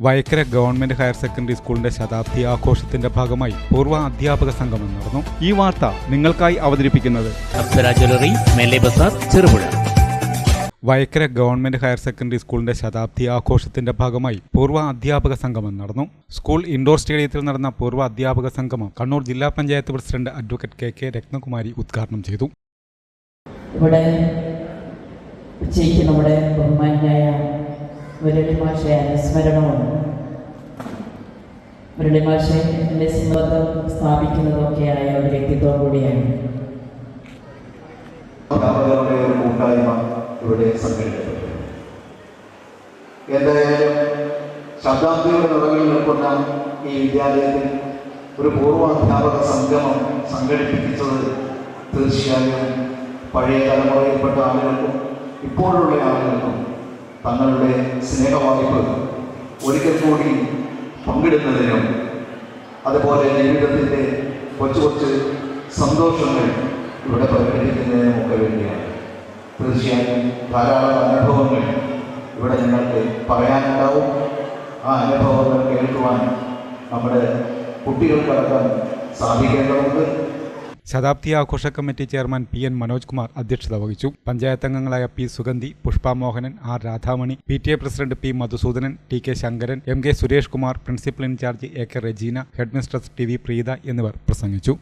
Vayakkara government higher secondary സ്കൂളിന്റെ ശതാബ്ദി ആഘോഷത്തിന്റെ ഭാഗമായി പൂർവ അധ്യാപക സംഗമം നടന്നു. ഈ വാർത്ത നിങ്ങൾക്കായി അവതരിപ്പിക്കുന്നത് Cherupuzha. Vayakkara government higher secondary സ്കൂളിന്റെ ശതാബ്ദി ആഘോഷത്തിന്റെ ഭാഗമായി പൂർവ അധ്യാപക സംഗമം നടന്നു. സ്കൂൾ ഇൻഡോർ സ്റ്റേഡിയത്തിൽ നടന്ന പൂർവ അധ്യാപക സംഗമം കണ്ണൂർ ജില്ലാ panchayat president advocate K K Rathnakumari ഉദ്ഘാടനം ചെയ്തു. ഇവിടെ ഉച്ചയ്ക്ക് നമ്മുടെ ബഹുമാനായ മുരളി മാഷെ അനുസ്മരണമാണ് മുരളിമാഷെ എന്റെ സിംഹത്വം സ്ഥാപിക്കുന്നതൊക്കെയായ ഒരു വ്യക്തിത്വം കൂടിയാണ്. കൂട്ടായ്മ ഇവിടെ സംഘടിപ്പിക്കപ്പെട്ടു. എന്തായാലും ശതാബ്ദിയുടെ നിറവിൽ നിൽക്കുന്ന ഈ വിദ്യാലയത്തിൽ ഒരു പൂർവാധ്യാപക സംഗമം സംഘടിപ്പിച്ചത് തീർച്ചയായും പഴയ തലമുറയിൽപ്പെട്ട ആളുകൾക്കും ഇപ്പോഴുള്ള ആളുകൾക്കും തങ്ങളുടെ സ്നേഹവായ്പ ഒരിക്കൽ കൂടി പങ്കിടുന്നതിനും അതുപോലെ ജീവിതത്തിന്റെ കൊച്ചു കൊച്ചു സന്തോഷങ്ങൾ ഇവിടെ പ്രകടിപ്പിക്കുന്നതിനുമൊക്കെ വേണ്ടിയാണ്. തീർച്ചയായും ധാരാളം അനുഭവങ്ങൾ ഇവിടെ നിങ്ങൾക്ക് പറയാനുണ്ടാവും. ആ അനുഭവങ്ങൾ കേൾക്കുവാൻ നമ്മുടെ കുട്ടികൾക്കടക്കം സാധിക്കേണ്ടതുണ്ട്. ശതാബ്ദി ആഘോഷ committee chairman P N Manoj Kumar അധ്യക്ഷത വഹിച്ചു. പഞ്ചായത്ത് അംഗങ്ങളായ P Sugandhi Pushpa Mohanan R Radhamani P T A president P Madhusoodanan T K Sankaran M K Suresh Kumar principal in charge A K Regina head mistress T V Preetha എന്നിവർ പ്രസംഗിച്ചു.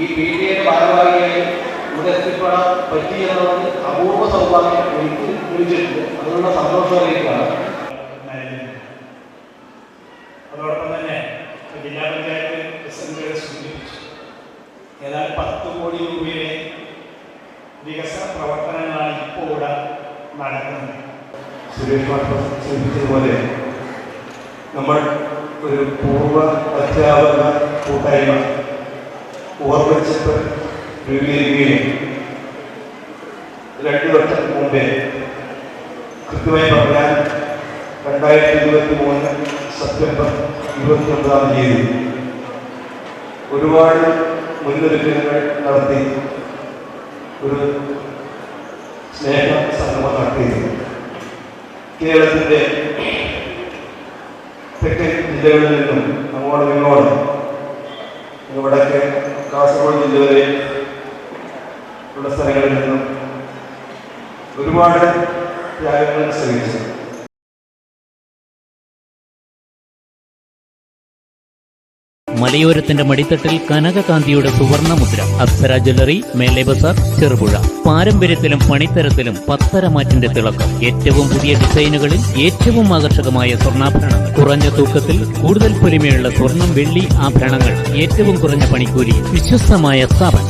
ഈ P T A ഇവിടെ എത്തിപ്പെടാൻ പറ്റി എന്നുള്ളത് അപൂർവ സൗഭാഗ്യം എനിക്ക് ലഭിച്ചിട്ടുണ്ട് അതിനുള്ള സന്തോഷം അറിയിക്കുകയാണ്. അതോടൊപ്പം തന്നെ ജില്ലാ പഞ്ചായത്ത് പ്രസിഡന്റുകളെ സൂചിപ്പിച്ചു. ഏതാണ്ട് പത്ത് കോടി രൂപയുടെ വികസന പ്രവർത്തനങ്ങളാണ് ഇപ്പോൾ ഇവിടെ നടക്കുന്നത്. സുരേഷ് മാസ്റ്റർ സൂചിപ്പിച്ചതുപോലെ നമ്മൾ ഒരു പൂർവ അധ്യാപക കൂട്ടായ്മ ഓർമ്മിച്ചിട്ട് രൂപീകരിക്കുകയും രണ്ടു വർഷം മുമ്പേ കൃത്യമായി പറഞ്ഞാൽ രണ്ടായിരത്തി ഇരുപത്തി മൂന്ന് സെപ്റ്റംബർ ഇരുപത്തി ഒമ്പതാം തീയതി ഒരുപാട് മുന്നൊരുക്കങ്ങൾ നടത്തി ഒരു സ്നേഹ സംഗമം നടത്തിയിരുന്നു. കേരളത്തിന്റെ തെക്കൻ ജില്ലകളിൽ നിന്നും അങ്ങോട്ടും ഇങ്ങോട്ടും വടക്കേ കാസർഗോഡ് ജില്ല വരെ ഉള്ള സ്ഥലങ്ങളിൽ നിന്നും ഒരുപാട് ത്യാഗങ്ങൾ ശ്രമിച്ചു. മലയോരത്തിന്റെ മടിത്തട്ടിൽ കനകകാന്തിയുടെ സുവർണ മുദ്ര അപ്സര ജ്വല്ലറി മേലെ ബസാർ ചെറുപുഴ. പാരമ്പര്യത്തിലും പണിത്തരത്തിലും പത്തരമാറ്റിന്റെ തിളക്കം. ഏറ്റവും പുതിയ ഡിസൈനുകളിൽ ഏറ്റവും ആകർഷകമായ സ്വർണാഭരണങ്ങൾ കുറഞ്ഞ തൂക്കത്തിൽ കൂടുതൽ പൊലിമയുള്ള സ്വർണം വെള്ളി ആഭരണങ്ങൾ. ഏറ്റവും കുറഞ്ഞ പണിക്കൂലി. വിശ്വസ്തമായ സ്ഥാപനം.